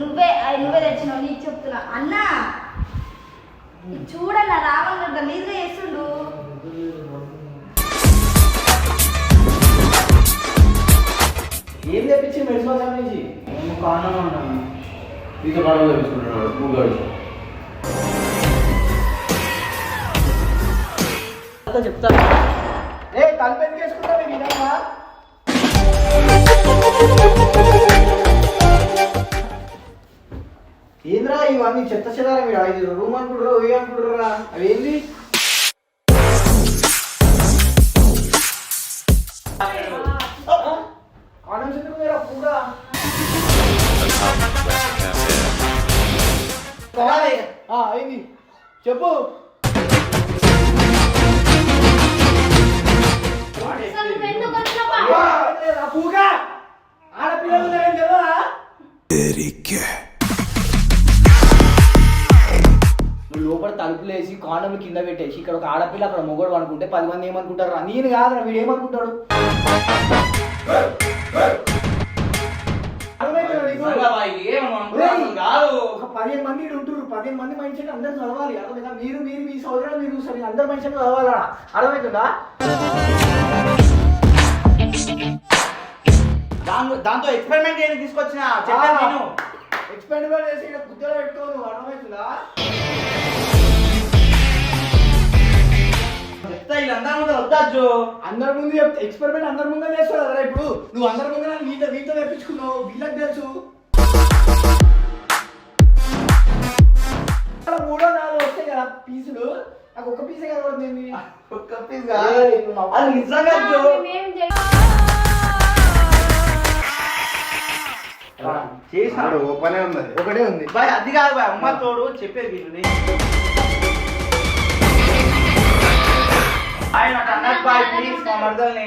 నువ్వే నువ్వే తెచ్చినావు నీకు చెప్తున్నా. అన్నా ఇది చూడన్నా రావణ గలీజ్గా చేస్తుండు. ఏం తెప్పించి మెడిసిన్ షాప్ నుంచి పడవ తెప్పించుకుంటున్నాడు పూగాడు చెప్తా ఏ తలుపు ఎందుకు వేసుకుంటావు? ఈ విధంగా ఇవన్నీ చెత్త చెదారం మీరు ఐదు రూమ్ అనుకుంటారా ఇవి అనుకుంటారా అవి ఏంది కాలం చెందుకు మీరు పూగా ఆ, అయింది చెప్పు. పూగా. ఆడపిల్లలు ఉన్నారని తెలియదా నువ్వు లోపల తలుపులు వేసి కాండములు కింద పెట్టేసి ఇక్కడ ఒక ఆడపిల్ల అక్కడ మొగోడు అనుకుంటే పది మంది ఏమనుకుంటారు నేను కాదురా వీడు ఏమనుకుంటాడు? ఒక పదిహేను మంది ఉంటున్నారు పదిహేను మంది సెట్ అందరూ చదవాలి అర్థమైందా? మీరు మీరు మీ సోదరులు మీరు చూసారు అందరు సెట్ చదవాలా అర్థమవుతుందా దాంతో ఎక్స్పెరిమెంట్ చేయడానికి తీసుకొచ్చిన? చెప్పాను నేను. ఎక్స్పెరిమెంట్ చేసి ఇక్కడ గుద్దలో పెట్టుకో నువ్వు అర్థమవుతుందా చెప్తా వీళ్ళందరి ముందు వద్దాచ్చు అందరి ముందు చెప్తే ఎక్స్పెరిమెంట్ అందరి ముందు చేస్తావు కదరా ఇప్పుడు. నువ్వు అందరి ముందు వీటితో వీటితో తెప్పించుకున్నావు. వీళ్ళకి తెలుసు. మూడో నాలుగు వస్తాయి కదా పీసులు. నాకు ఒక పీసే కనబడుతుంది ఒక్క పీస్? కాదు అది నిజంగా జో. మేమేం చేయ- చేసిన? ఓపెనే ఉంది. ఒకటే ఉంది. బాయ్ అది కాదు బాయ్ అమ్మ తోడు చెప్పేది వీళ్ళని ఆయన అన్నట్టు బాయ్ ప్లీజ్ మా మరదల్ని.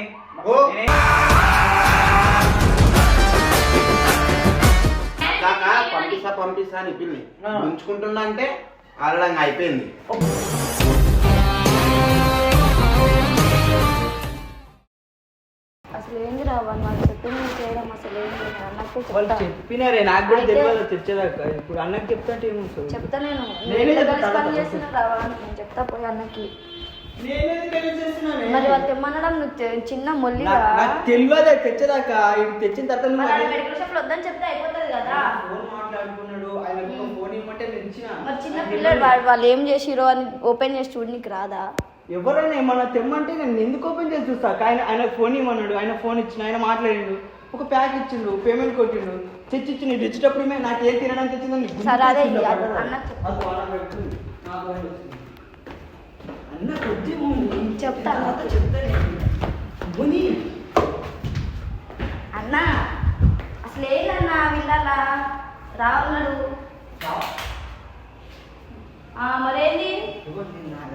పంపిస్తా పంపిస్తా అని పిల్లి. ఉంచుకుంటున్నా అంటే ఆడడంగా అయిపోయింది. అసలు ఏంది రావాలి వాళ్ళు చెప్పింది చేయడం అసలు ఏంది వాళ్ళు చెప్పినారే నాకు కూడా తెలియదు తెచ్చేదాకా ఇప్పుడు అన్నకి చెప్తా నేను. నేనే నేను చెప్తా నేను చెప్తా పోయి అన్నకి? మరి వాళ్ళు తెమ్మనడం నువ్వు చిన్న నాకు తెలియదే తెచ్చేదాకా. ఇది తెచ్చిన తర్వాత మెడికల్ షాప్ వద్దని చెప్తే అయిపోతుంది కదా. ఫోన్ మాట్లాడుకున్నాడు. ఆయనకు ఒక ఫోన్ ఇవ్వమంటే మరి చిన్న పిల్లడు వాళ్ళు ఏం చేసిరో అని ఓపెన్ చేసి చూడు నీకు రాదా? ఎవరైనా ఏమన్నా తెమ్మంటే నేను ఎందుకు ఓపెన్ చేసి చూస్తా? ఆయన ఆయన ఫోన్ ఇవ్వమన్నాడు. ఆయన ఫోన్ ఇచ్చిన ఆయన మాట్లాడిండు. ఒక ప్యాక్ ఇచ్చిండు పేమెంట్ కొట్టిండు. తెచ్చి ఇచ్చి నీకు ఇచ్చేటప్పుడు మే- నాకు ఏం తినడానికి తెచ్చిందని సరే, అదే తెచ్చిండు చెప్తానే. అన్నా అసలు ఏంటన్నా వీళ్ళలా రావాలన్నాడు ఆ, మరేంది?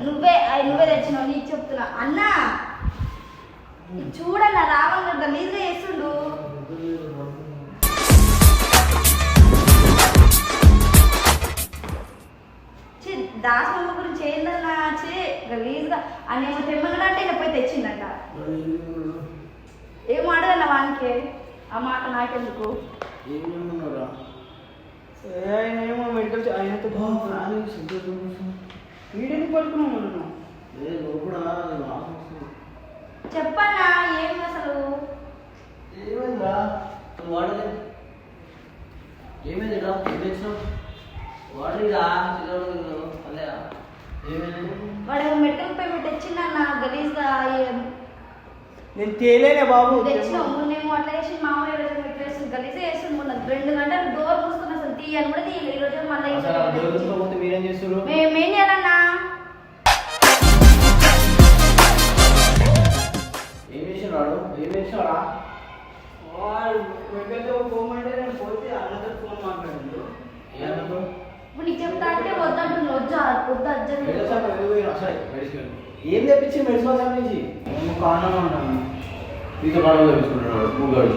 నువ్వే నువ్వే తెచ్చినావు నీకు చెప్తున్నా. అన్నా చూడన్నా రావాలన్నాడు గలీజ్గా చేస్తుండు. దాసమ్మ గురించి గలీజ్గా అని ఏమో తెమ్మన్నాడంటే ఇంకా పోయి తెచ్చిందంట. ఏం అడగన్నా వానికి? ఆ మాట నాకెందుకు? ఆయన ఏమో మెడికల్ ఆయనతో. చెప్పన్నా ఏం అసలు? ఏమైందా వాడలేదా. ఏమైంది వాడు మెడికల్ పేమెంట్ తెచ్చిందన్న గలీజ్గా ఏం- నేను తేలేనే బాబు. తెచ్చినావు మొన్నేమో అట్లా చేసి మామూలు రోజు ఇట్లా వేసి గలీజ్గా వేసి మొన్న. రెండు గంటలు డోర్ మూసుకుని అసలు తీయని కూడా తీయలేదు ఈ రోజు మళ్ళీ. పోతే మీరేం చేస్తారు మేమేం చేయాలన్నా? ఏం చేసినాడు? ఏం చేసినాడా? వాడు మెడికల్ షాప్ పోమంటే నేను పోతే అన్నతో ఫోన్ మాట్లాడిండు. ఏమన్నాడు ఇప్పుడు నీకు చెప్తా అంటే వద్దంటుంది వద్దు వద్దు. ఏం తెప్పించి మెడిసిన్ షాప్ నుంచి? మేము కారణంగా ఉంటాను ఈత పడవ తెప్పించుకుంటున్నాడు పూగాడు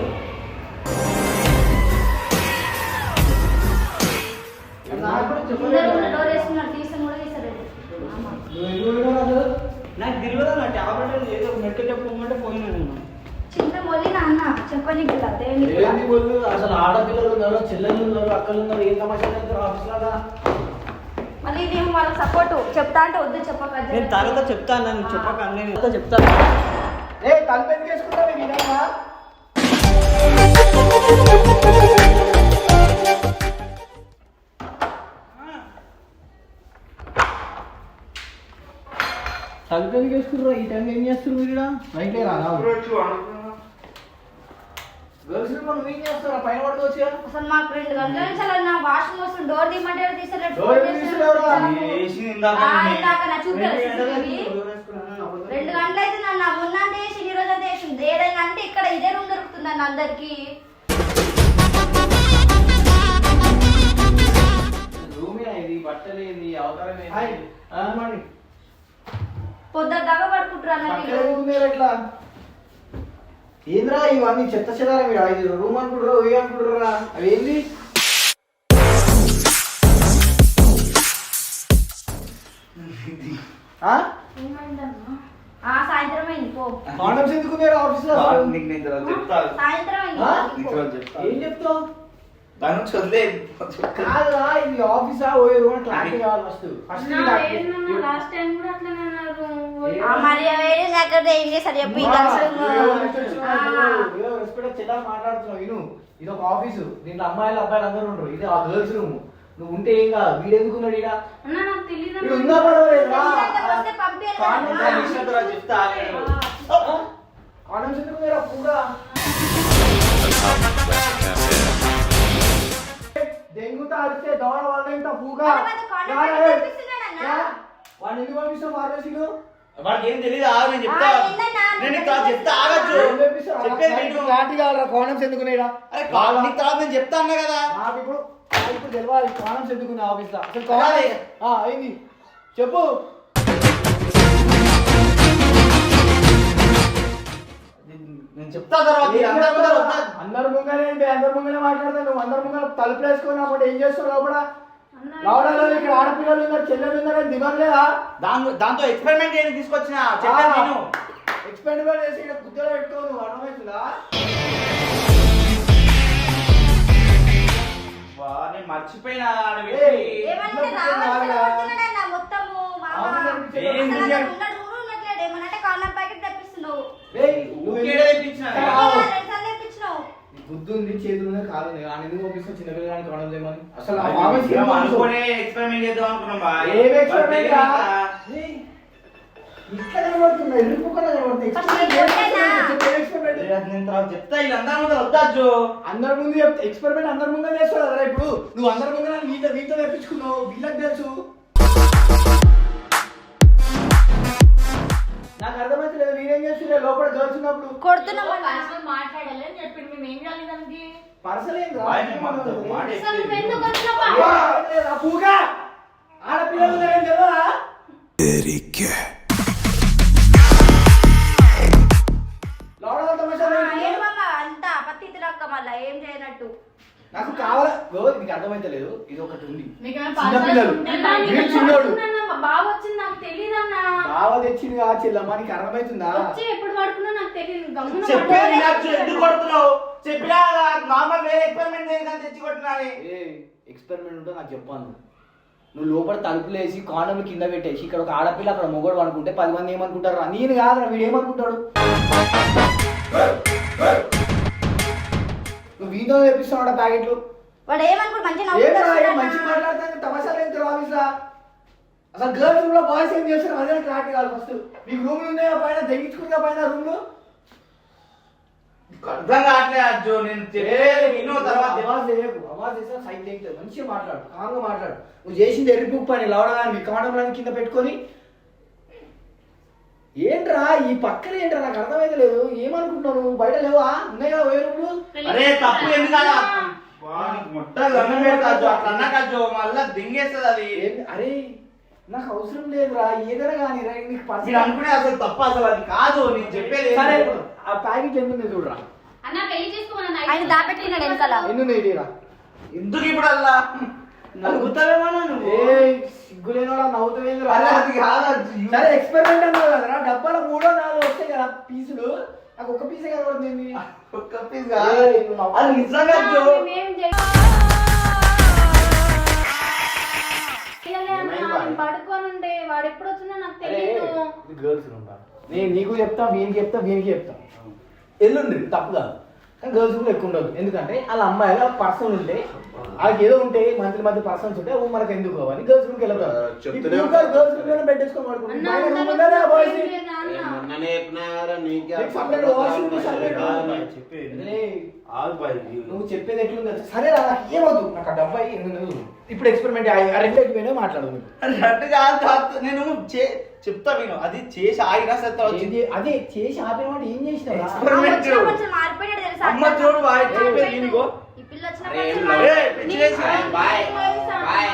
నాకు తెలియదు నా టాబ్లెట్ ఏదో మెడికల్ షాప్ పోమంటే పోయినా నేను. చిన్న మొల్లి నా అన్న చెప్పని ఏంది వాళ్ళు అసలు ఆడపిల్లలు ఉన్నారు చెల్లెళ్ళు ఉన్నారు అక్కలు ఉన్నారు ఏం సమస్య చేస్తారు ఆఫీస్ లాగా? మళ్ళీ నేను వాళ్ళకి సపోర్ట్ చెప్తా అంటే వద్దు చెప్పక నేను తర్వాత చెప్తాను నన్ను చెప్పక నేను తర్వాత చెప్తాను ఏ తలుపు ఎందుకు వేసుకుంటావు ఈ విధంగా తలుపు ఎందుకు వేసుకుర్రా ఈ టైం ఏం చేస్తున్నారు మీరు బయట రాదా గర్ల్స్ రూమ్ నువ్వు ఏం చేస్తారా పైన పడుకోవచ్చు అసలు మాకు రెండు గంటల నుంచి అలా నా వాష్రూమ్ వస్తుంది డోర్ తీయమంటే తీస్తారు? డోర్ ఇందాక. ఇందాక నా. రెండు గంటలు అయితే నన్ను నా మొన్న అంటే వేసి ఈ రోజు అంతా వేసింది. ఏదైనా అంటే ఇక్కడ ఇదే రూమ్ దొరుకుతుంది అన్న అందరికి. రూమే ఇది బట్టలు ఏంది అవతారం హాయ్. ఏంది పొద్దున్న దాకా పడుకుంటారు అన్న పక్కన వీళ్ళు. ఎందుకున్నారు ఎట్లా ఏంద్రా ఇవన్నీ చెత్త చెదారం మీరు ఐదు రూమ్ అనుకుంటారా ఇవి అనుకుంటారా అవి ఏంది ఆ? ఏమైందన్నా? ఆ సాయంత్రం అయింది పో. కాండమ్స్ ఆఫీస్ నీకు నేను తర్వాత. నీకు తర్వాత చెప్తా. ఏం చెప్తావు? దాని నుంచి వదిలే కాదురా ఇది ఆఫీసా? పోయే రూమ్? క్లారిటీ కావాలి ఫస్ట్. ఫస్ట్ లాస్ట్ టైం కూడా అట్లనే అన్నారు. ఆ, మరి వేరే దగ్గర ఏం చేశారు చెప్పు ఈ మాట్లాడుతున్నావు విను ఇది ఒక ఆఫీసు. దీంట్లో అమ్మాయిలు అబ్బాయిలు అందరూ ఉండరు. ఇది ఆ గర్ల్స్ రూమ్. నువ్వు ఉంటే ఏం కాదు. వీడు ఎందుకున్నాడు వీడు ఉందా తర్వాత చెప్తా కాండమ్స్ ఎందుకున్నారా దోడ వాళ్ళంతా పూగా. వాడిని ఎందుకు పంపిస్తావు ఫార్మసీలో వాడికి ఏం తెలియదు ఆగు నేను చెప్తా? నేను నీకు తర్వాత చెప్తా ఆగచ్చు చెప్పేది విను. క్లారిటీ కావాలరా ఎందుకున్నాయిరా అరే కా- నీకు తర్వాత నేను చెప్తా అన్నా కదా. నాకు ఇప్పుడు నాకు ఇప్పుడు తెలియాలి ఎందుకున్నాయి ఆఫీస్లో అసలు ఆ, అయింది చెప్పు. నేను చెప్తా తర్వాత అందరి ముంగనే ఏంటి? అందరి ముంగనే మాట్లాడతావు నువ్వు. అందరి ముంగల తలుపులు వేసుకొని అప్పుడు ఏం చేస్తావు లోపల? లోపల ఇక్కడ ఆడపిల్లలు ఉన్నారు చెల్లెలు ఉన్నారు? అని లేదా? దాని దాంతో ఎక్స్పెరిమెంట్ చేయడానికి తీసుకొచ్చిన? చెప్పేది నేను ఎక్స్పెరిమెంట్ చేసి ఇక్కడ కుద్దలో పెట్టుకో నువ్వు అర్థమవుతుందా నేను మర్చిపోయినా ఆడ బుద్ధి ఉంది చేతులు ఉన్నాయి కాదు ఆయన ఎందుకు చిన్నపిల్లగానికి కావడం చేయమని అసలు ఆ అనుకునే ఎక్స్పెరిమెంట్ చేద్దాం అనుకున్నాం బా. ఏం రా? కనబడుతుంది కనబడుతుంది చెప్తా. వీళ్ళు అందరి వద్దాచ్చు అందరి ముందు చెప్తే ఎక్స్పెరిమెంట్ అందరి ముందు చేస్తావు ఇప్పుడు. నువ్వు అందరి ముందు వీళ్ళ వీళ్ళతో తెప్పించుకున్నావు. వీళ్ళకి తెలుసు. లోపల గర్ల్స్ ఉన్నప్పుడు కొడుతున్నావు మాట్లాడాలి అని చెప్పిండు మేము ఏం చేయాలి దానికి పర్సల్ పూగా ఆడపిల్లలు ఉన్నారని తెలియదా నాకు కావాల? నీకు అర్థమైతే లేదు. ఇది ఒకటి ఉంది. నీకేమైనా చిన్న పర్సనల్ పిల్లలు. ఉంటే వీడు చిన్నోడు. బాగా వచ్చింది నాకు తెలియదన్నా బావ తెచ్చింది కా చెల్లమ్మ నీకు అర్థమవుతుందా వచ్చి ఎప్పుడు పడుకున్నా నాకు తెలియదు గమ్మున చెప్పేది పడుకోవాలి. వినొచ్చు, ఎందుకు కొడుతున్నావు? చెప్పినా నార్మల్ వేరే ఎక్స్పెరిమెంట్ చేయడానికి తెచ్చి కొట్టినాని. ఏ ఎక్స్పెరిమెంట్ ఉంటే నాకు చెప్పాను. నువ్వు లోపల తలుపులు వేసి కాండమ్లు కింద పెట్టేసి ఇక్కడ ఒక ఆడపిల్ల అక్కడ మొగోడు అనుకుంటే పది మంది ఏమనుకుంటారు నేను కాదురా వీడు ఏమనుకుంటాడు? నువ్వు వీడియో తెప్పిస్తున్నావు ప్యాకెట్లు. వాడు మంచి మాట్లాడతాను తమాషాలు అసలు గర్ల్స్ రూమ్లో బాయ్స్ ఏం చేస్తారు? అదే క్లారిటీ కాదు ఫస్ట్ మీకు రూమ్ ఉన్నాయా పైన? పైన రూమ్లో? అర్థం కావట్లేదు అజ్జు నేను చెప్పేది విను తర్వాత అవాజ్ చేయకు అవాజ్ చేస్తే సైట్ తెగుతుంది మంచిగా మాట్లాడు కామ్గా మాట్లాడు. నువ్వు చేసింది ఎరుపు పని లవడగాని మీ కాండంలను కింద పెట్టుకొని ఈ పక్కన ఏంట్రా నాకు అర్థమైతే లేదు. ఏమనుకుంటున్నావు నువ్వు? బయట లేవా? ఉన్నాయి వేరే అరే తప్పు ఎందుకు దండం అట్లా కజ్జు మళ్ళా దింగేస్తుంది అది. ఏంటి? అరే నాకు అవసరం లేదురా. ఏదైనా కానీ రా నీకు పర్సనల్ అనుకునే అసలు తప్పు అసలు అది కాదు. నేను చెప్పేది సరే ఏంటి? ఆ ప్యాకెట్ ఎన్ని ఉన్నాయి చూడరా? అన్న పెళ్ళి చేసుకోమన్నా ఆయన దాపెట్టినాడు వెనకాల. ఎన్ని ఎందుకు ఇప్పుడు అలా? నవ్వుతావేమన్నా నువ్వు? ఏ సిగ్గులేనోడా నవ్వుతావేంద్రా? అది కాదు. సరే ఎక్స్పెరిమెంట్ అన్నావు కదరా. డబ్బాలో మూడో నాలుగు వస్తాయి కదా పీసులు. నాకు ఒక్క పీసే కనబడుతుంది ఒక్క piece కాదు. అది నిజంగా. మేమేం చేయలే వాడు ఎప్పుడు వచ్చిందో నాకు తెలియదు గర్ల్స్ నేను నీకు చెప్తా వీనికి చెప్తా వీనికి చెప్తా. ఎల్లుండ్రి తప్పు కాదు. కానీ గర్ల్స్ కూడా ఎక్కువ ఉండదు. ఎందుకంటే వాళ్ళ అమ్మాయిలు పర్సన్ ఉంటే వాళ్ళకి ఏదో ఉంటే మంత్లీ మంత్లీ పర్సన్స్ ఉంటే అవి మనకు ఎందుకు? కావాలి గర్ల్స్ రూమ్కి వెళ్ళదు గర్ల్స్ రూమ్ పెట్టేసుకొని నువ్వు చెప్పేది ఎట్లుంది సరే రా నాకు ఏమవుతుంది నాకు ఆ డబ్బా ఇప్పుడు ఎక్స్పెరిమెంట్ రెండు అయిపోయినా మాట్లాడు. నువ్వు. లడ్డు కాదు కాదు. నేను చే- చెప్తా విను. అది చేసి ఆగినా ఏం చే- అదే చేసి ఆపిన వాడు ఏం కొంచెం మారిపోయాడు తెలుసా? అమ్మ చూడు చెప్పేది. ఈ పిల్ల వచ్చిన బాయ్ బాయ్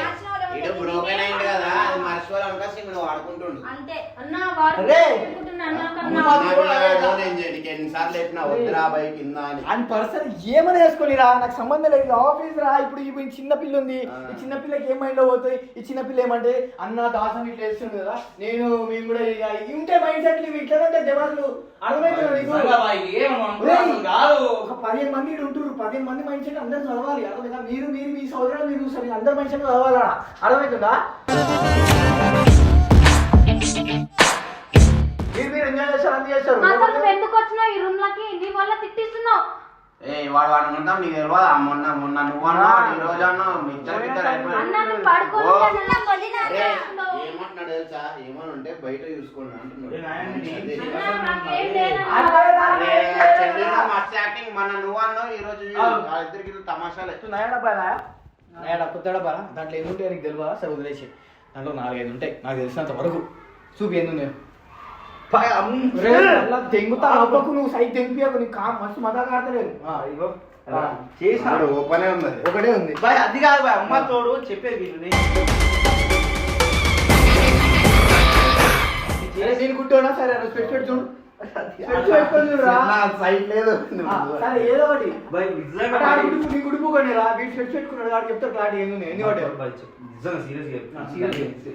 ఇడు బ్రోకెన్. అయింది కదా. ఇప్పుడు వాడుకుంటుండు. అంతే. అన్నా ఎన్నిసార్లు చెప్పినా వద్దురా కింద అని. పర్సన్ ఏమని వేసుకొని రా నాకు సంబంధం లేదు. ఆఫీస్ రా. ఇప్పుడు ఈ ఈ చిన్న పిల్ల ఉంది. ఈ చిన్న పిల్లకి ఏం మైండ్లో పోతాయి? ఈ చిన్న పిల్ల ఏమంటే అన్న దాసం ఇట్లా వేస్తుంది కదా. నేను మేము కూడా ఇక ఉంటే మైండ్ సెట్లు ఇవి ఇట్లా ఉంటాయి జవాన్లు. ఒక పదిహేను మంది ఇక్కడ ఉంటారు పదిహేను మంది మైండ్ సెట్ అందరూ చదవాలి. అర్థమైందా? మీరు మీరు మీ సోదరులు మీరు అందరు మైండ్ సెట్ చదవాలా అర్థమవుతుందా ఎంజాయ్ అసలు నువ్వు ఎందుకు వచ్చినావు ఈ రూమ్ లకి నీ వల్ల తిట్టిస్తున్నావు. ఏ వాడు వాడు ఉంటాం నీకు తెలియదా మొన్న మొన్న నువ్వు అన్నావు ఈ రోజు ఇద్దరు అయిపోయారు. ఓ. అన్నా. ఏమంటున్నాడు తెలుసా? ఏమని ఉంటే బయట చూసుకోండి అంటున్నాడు. అదే. అన్నా, నాకేం లేదన్నా. అరే, చెల్లిలో మస్తు యాక్టింగ్ మన నువ్వు అన్నావు ఈ రోజు అవును. ఆ ఇద్దరికి తమాషాలే. నాయడా కొత్త డబ్బా దాంట్లో ఎన్ని ఉంటాయో నీకు తెలియదా సరే వదిలేసి దాంట్లో నాలుగైదు ఉంటాయి. నాకు తెలిసినంత వరకు. చూపి ఎన్ని ఉన్నాయి బాయ్, అమ్మ. రే, మళ్ళా తెంగుతా అవ్వకు నువ్వు సైడ్ తెంపియకు నీకు కా మస్తు మజా కాడతలేదు ఇగో. చేసిన ఇప్పుడు ఓపెనే ఉంది. ఒకటే ఉంది బాయ్ అది కాదు బాయ్ అమ్మ తోడు చెప్పేది విను నేను గుట్టోనా సరే పెట్టి చూడు సైట్ లేదు సరే ఏదో ఒకటి. వీడు పెట్టుకున్నాడు వాడు చెప్తారు క్లారిటీ ఎన్ని ఒకటి.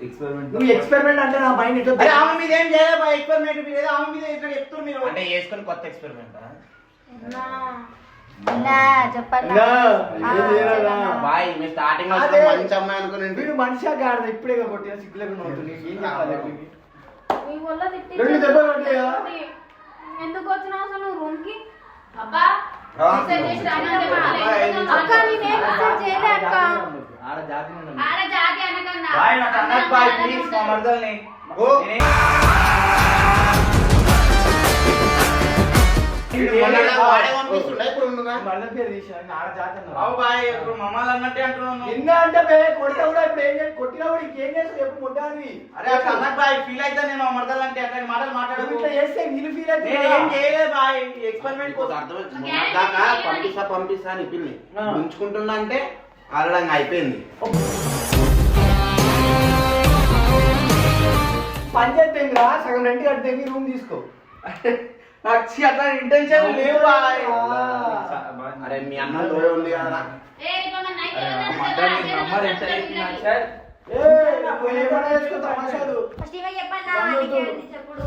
ఎక్స్పెరిమెంట్ నువ్వు ఎక్స్పెరిమెంట్ అంటే నా మైండ్ ఎట్లా అరే ఆమె మీద ఏం చేయలేదు ఎక్స్పెరిమెంట్ మీద ఆమె మీద ఇట్లా చెప్తున్నారు మీరు. అంటే వేసుకొని కొత్త ఎక్స్పెరిమెంట్ స్టార్టింగ్. మంచి అమ్మాయి అనుకుని వీడు మనిషి గాడిద ఇప్పుడే కొట్టిన ఏం చెప్పాలి? నీ వల్ల తిట్టించాను. రెండు దెబ్బలు కొట్టాయా? ఎందుకు వచ్చినావు అసలు నువ్వు రూమ్కి అబ్బా రా. మెసేజ్ చేసి రానా అని చెప్పాలి. అక్క నేనేం మెసేజ్ చేయలే అక్క ఆడ జాతి నుండి ఆడ జాతి అనకన్నా. బాయ్ నాకు అన్నది బాయ్ ప్లీజ్ మా మరదల్ని ఓ. వాడే పంపిస్తుండే ఇప్పుడు ఉండుగా మళ్ళీ పేరు ఇప్పుడు మమ్మల్ని అన్నట్టే అంటున్నాను నిన్న అంటే బే కొట్టినా కూడా ఇప్పుడు ఏం చేసి కొట్టినా కూడా ఇంకేం చేస్తావు? చెప్పు ముట్టాది అరే అట్లా బాయ్ ఫీల్ అయితే నేను అంటే మాటలు ఇట్లా చేస్తే నీళ్ళు ఫీల్ అయితే నేను ఏం చేయలేదు బాయ్ ఎక్స్పెరిమెంట్ ఇప్పుడు కోసం. అర్థమైంది. మొన్నదాకా పంపిస్తా పంపిస్తా అని పిల్లి. ఉంచుకుంటున్నా అంటే ఆల్రెడీ అయిపోయింది. పంచాయతీ సగం రెంట్ కడితే రూమ్ తీసుకో? నాకు అట్లా ఇంటెన్షన్ లేవు బాయ్. అరే మీ అన్న లోయ ఉంది కదా. ఫస్ట్ ఇవే చెప్పుడు.